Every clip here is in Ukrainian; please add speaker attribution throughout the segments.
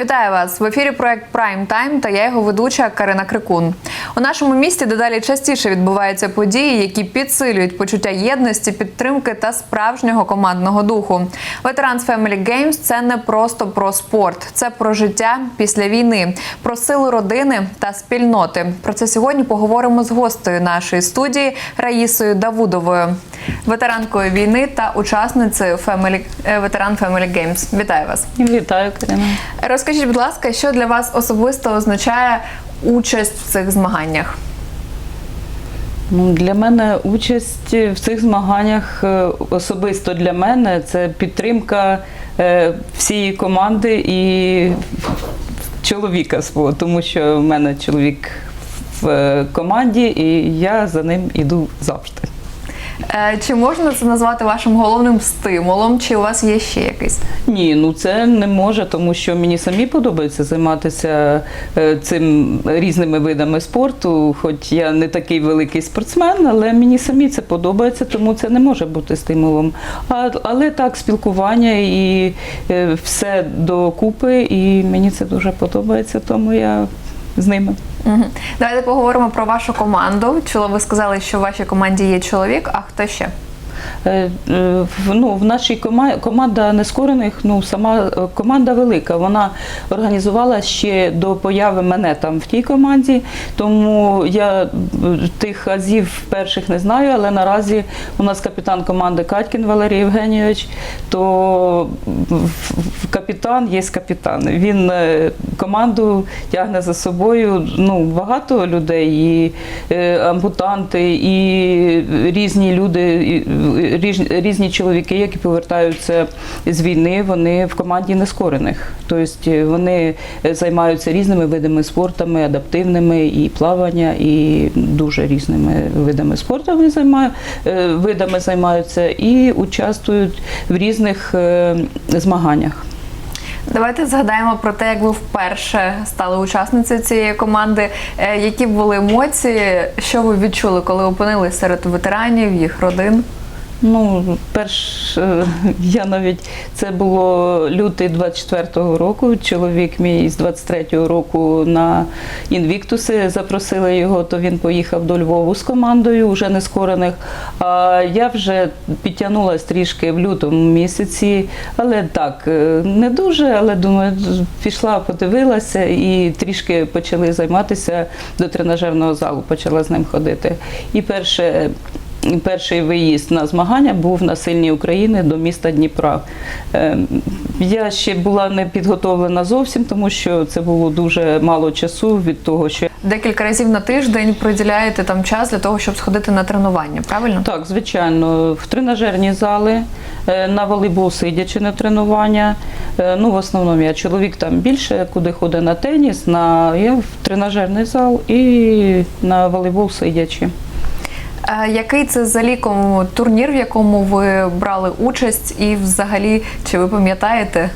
Speaker 1: Вітаю вас в ефірі. Проект Прайм Тайм та я його ведуча Карина Крикун. У нашому місті дедалі частіше відбуваються події, які підсилюють почуття єдності, підтримки та справжнього командного духу. Ветеранс Family Games – це не просто про спорт, це про життя після війни, про силу родини та спільноти. Про це сьогодні поговоримо з гостею нашої студії Раїсою Давудовою, ветеранкою війни та учасницею Family, е, ветеран Family Games. Вітаю вас.
Speaker 2: Вітаю, Карина.
Speaker 1: Розкажіть, будь ласка, що для вас особисто означає участь в цих змаганнях?
Speaker 2: Ну, для мене участь в цих змаганнях е, особисто для мене це підтримка е, всієї команди і чоловіка свого, тому що в мене чоловік в е, команді, і я за ним іду завжди.
Speaker 1: Е, Чи можна це назвати вашим головним стимулом, чи у вас є ще якийсь?
Speaker 2: Ні, ну це не може, тому що мені самі подобається займатися е, цим різними видами спорту. Хоч я не такий великий спортсмен, але мені самі це подобається, тому це не може бути стимулом. А, але так, спілкування і е, все докупи, і мені це дуже подобається, тому я з ними.
Speaker 1: Угу. Давайте поговоримо про вашу команду. Чула, ви сказали, що в вашій команді є чоловік, а хто ще?
Speaker 2: Е, е, Ну, в нашій команді команда нескорених, ну сама е, команда велика. Вона організувала ще до появи мене там в тій команді. Тому я тих азів перших не знаю, але наразі у нас капітан команди Катькін Валерій Євгенійович, то капітан є капітан. Він команду тягне за собою ну, багато людей, і ампутанти, і різні люди, і, різні чоловіки, які повертаються з війни, вони в команді нескорених. Тобто е, вони е, займаються різними видами спортами, адаптивними, і плавання, і дуже різними видами спорту вони займають, видами займаються і участвують в різних е, змаганнях.
Speaker 1: Давайте згадаємо про те, як ви вперше стали учасницею цієї команди. Е, Які були емоції, що ви відчули, коли опинились серед ветеранів, їх родин?
Speaker 2: Ну, перш е, я навіть це було лютий 24-го року. Чоловік мій з 23-го року на інвіктуси запросили його, то він поїхав до Львову з командою, вже не скорених. А я вже підтягнулася трішки в лютому місяці, але так, е, не дуже, але думаю, пішла, подивилася і трішки почали займатися до тренажерного залу, почала з ним ходити. І перше. Перший виїзд на змагання був на сильні України до міста Дніпра. Е, Я ще була не підготовлена зовсім, тому що це було дуже мало часу від того, що
Speaker 1: Декілька разів на тиждень приділяєте там час для того, щоб сходити на тренування, правильно?
Speaker 2: так, звичайно, в тренажерні зали, е, на волейбол сидячи на тренування. Е, Ну, в основному я чоловік там більше, куди ходить на теніс, на я в тренажерний зал і на волейбол сидячи.
Speaker 1: Е, Який це за ліком турнір, в якому ви брали участь, і взагалі чи ви пам'ятаєте?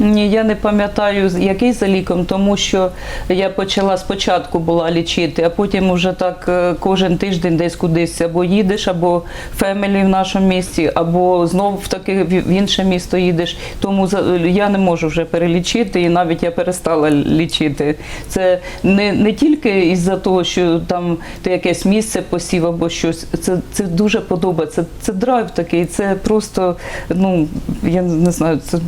Speaker 2: Ні, я не пам'ятаю, який за ліком, тому що я почала спочатку була лічити, а потім уже так е, кожен тиждень десь кудись або їдеш, або фемілі в нашому місті, або знов в таке в інше місто їдеш. Тому я не можу вже перелічити, і навіть я перестала лічити. Це не, не тільки із-за того, що там ти якесь місце посів або щось. Це, це дуже подобається. Це драйв такий, це просто, ну я не знаю, це.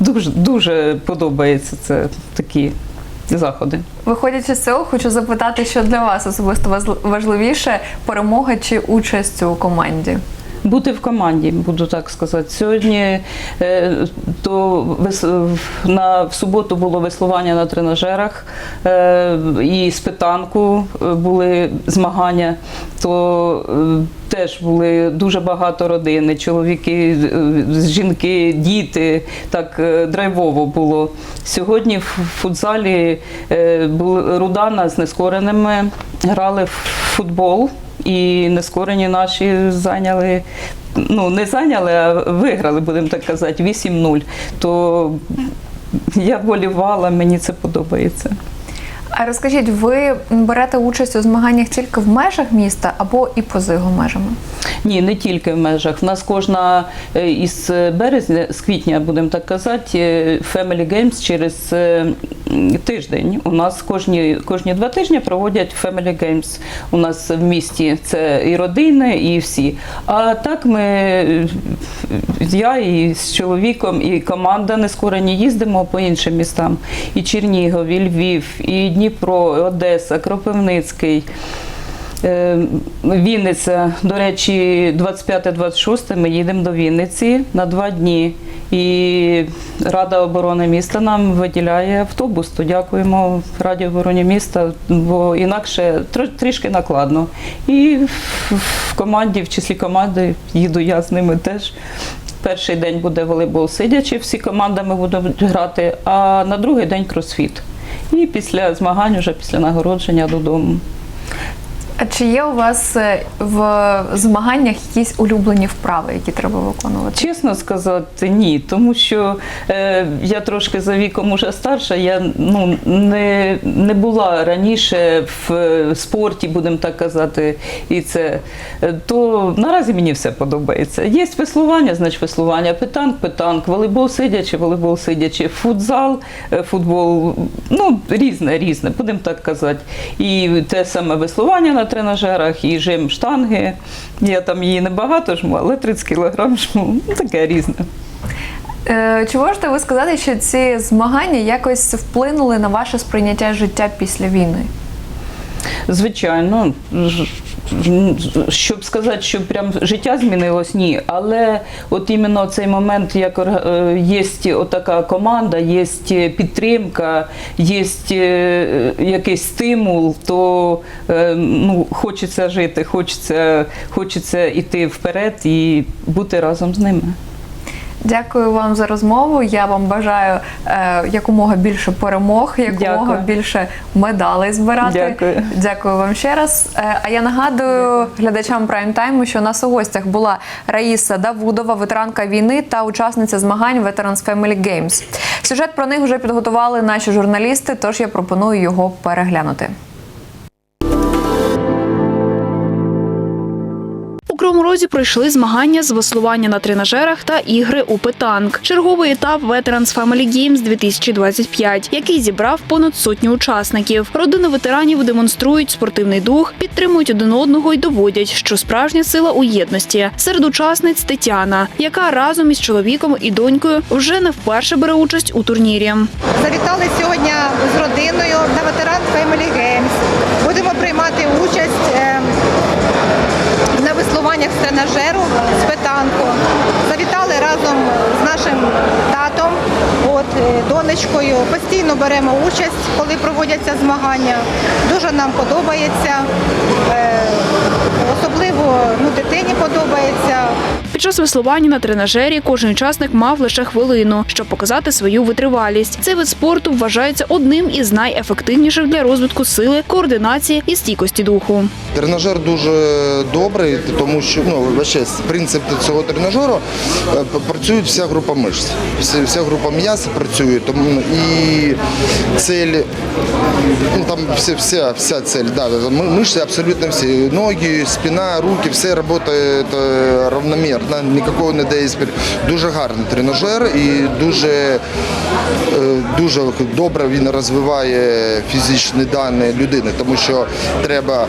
Speaker 2: Дуже дуже подобається це такі заходи.
Speaker 1: Виходячи з цього, хочу запитати, що для вас особисто важливіше перемога чи участь у команді?
Speaker 2: Бути в команді, буду так сказати. Сьогодні е, то на в суботу було веслування на тренажерах е, і з питанку е, були змагання, то теж були дуже багато родини, чоловіки, жінки, діти. Так драйвово було. Сьогодні в футзалі Рудана з нескореними грали в футбол. І нескорені наші зайняли, ну не зайняли, а виграли, будемо так казати, 8-0. То я болівала, мені це подобається.
Speaker 1: А розкажіть, ви берете участь у змаганнях тільки в межах міста або і поза його межами?
Speaker 2: Ні, не тільки в межах. В нас кожна е, із березня, з квітня, будемо так казати, е, Family Games через е, тиждень. У нас кожні, кожні два тижні проводять Family Games. У нас в місті це і родини, і всі. А так ми, я і з чоловіком, і команда нескорені їздимо по іншим містам. І Чернігові, і Львів, і Дніпро, і Одеса, Кропивницький. Е, Вінниця, до речі, 25-26 ми їдемо до Вінниці на два дні. І Рада оборони міста нам виділяє автобус. То дякуємо Раді оборони міста, бо інакше трішки накладно. І в- команді, в числі команди, їду я з ними теж. Перший день буде волейбол сидячи, всі командами будуть грати, а на другий день кросфіт. І після змагань, вже після нагородження додому.
Speaker 1: А чи є у вас е, в змаганнях якісь улюблені вправи, які треба виконувати?
Speaker 2: Чесно сказати, ні, тому що е, я трошки за віком уже старша, я ну, не, не була раніше в е, спорті, будемо так казати, і це. Е, То наразі мені все подобається. Є веслування, значить веслування, питанк, питанк, волейбол сидячи, волейбол сидячи, футзал, футбол, ну, різне, різне, будемо так казати. І те саме веслування на тренажерах, і жим штанги. Я там її небагато жму, але 30 кілограм жму. Ну, таке різне.
Speaker 1: Е, Чи можете ви сказати, що ці змагання якось вплинули на ваше сприйняття життя після війни?
Speaker 2: Звичайно, щоб сказати, що прям життя змінилось, ні. Але от іменно цей момент, як е, є отака команда, є підтримка, є е, якийсь стимул, то е, ну, хочеться жити, хочеться, хочеться йти вперед і бути разом з ними.
Speaker 1: Дякую вам за розмову. Я вам бажаю е, якомога більше перемог, якомога
Speaker 2: Дякую.
Speaker 1: більше медалей збирати.
Speaker 2: Дякую.
Speaker 1: Дякую вам ще раз. Е, а я нагадую глядачам прайм-тайму, що у нас у гостях була Раїса Давудова, ветеранка війни та учасниця змагань Veterans Family Games. Сюжет про них вже підготували наші журналісти, тож я пропоную його переглянути.
Speaker 3: Кривому Розі пройшли змагання з веслування на тренажерах та ігри у питанк. Черговий етап Veterans Family Games 2025, який зібрав понад сотню учасників. Родини ветеранів демонструють спортивний дух, підтримують один одного і доводять, що справжня сила у єдності. Серед учасниць Тетяна, яка разом із чоловіком і донькою вже не вперше бере участь у турнірі.
Speaker 4: Завітали сьогодні з родиною на ветеран Family Games. Будемо приймати участь е, з тренажеру з питанку. Завітали разом з нашим татом, от, е, донечкою. Постійно беремо участь, коли проводяться змагання. Дуже нам подобається. Е, Особливо ну, дитині подобається.
Speaker 3: Під час веслування на тренажері кожен учасник мав лише хвилину, щоб показати свою витривалість. Цей вид спорту вважається одним із найефективніших для розвитку сили, координації і стійкості духу.
Speaker 5: Тренажер дуже добрий, тому що ну вообще принцип цього тренажеру е, працює вся група мишць. Вся, вся група м'яса працює, тому і цель, ну там вся, вся, вся цель, да, мишці абсолютно всі. Ноги, спина, руки, все працює равномірно, ніякого не дає. Дуже гарний тренажер і дуже, е, дуже добре він розвиває фізичні дані людини, тому що треба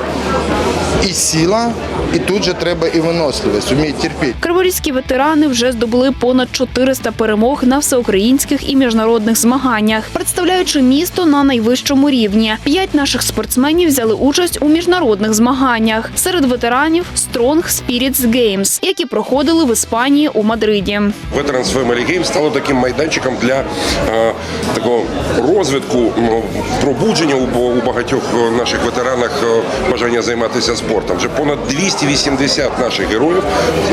Speaker 5: і сила, і тут же треба і виносливість, вміє терпіти.
Speaker 3: Криворізькі ветерани вже здобули понад 400 перемог на всеукраїнських і міжнародних змаганнях, представляючи місто на найвищому рівні. П'ять наших спортсменів взяли участь у міжнародних змаганнях. Серед ветеранів Strong Spirits Games, які проходили в Іспанії у Мадриді.
Speaker 6: Veterans Family Games стало таким майданчиком для е, такого розвитку, пробудження у, у багатьох е, наших ветеранах е, бажання займатися спортом. Вже понад 200 280 наших героїв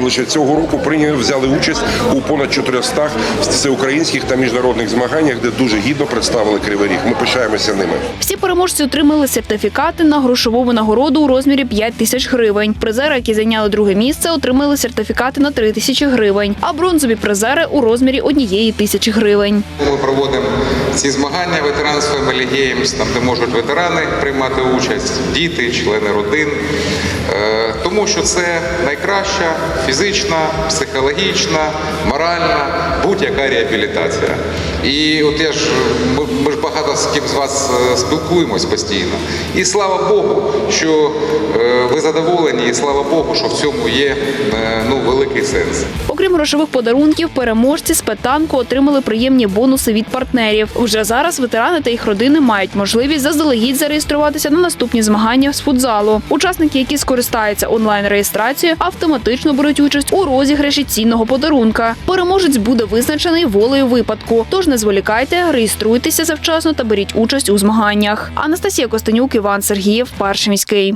Speaker 6: лише цього року прийняли взяли участь у понад 400 всеукраїнських та міжнародних змаганнях, де дуже гідно представили Кривий Ріг. Ми пишаємося ними.
Speaker 3: Всі переможці отримали сертифікати на грошову винагороду у розмірі 5 тисяч гривень. Призери, які зайняли друге місце, отримали сертифікати на 3 тисячі гривень, а бронзові призери у розмірі однієї тисячі гривень.
Speaker 7: Ми проводимо ці змагання Veterans Family Games, там де можуть ветерани приймати участь, діти, члени родин. Е, Тому що це найкраща фізична, психологічна, моральна, будь-яка реабілітація. І от я ж ми, ж багато з ким з вас е, спілкуємось постійно. І слава Богу, що е, ви задоволені, і слава Богу, що в цьому є е, ну, великий сенс.
Speaker 3: Окрім грошових подарунків, переможці з петанку отримали приємні бонуси від партнерів. Вже зараз ветерани та їх родини мають можливість заздалегідь зареєструватися на наступні змагання з футзалу. Учасники, які скористаються онлайн реєстрацією, автоматично беруть участь у розіграші цінного подарунка. Переможець буде визначений волею випадку. Тож не зволікайте, реєструйтеся завчасно та беріть участь у змаганнях. Анастасія Костенюк, Іван Сергієв, перший міський.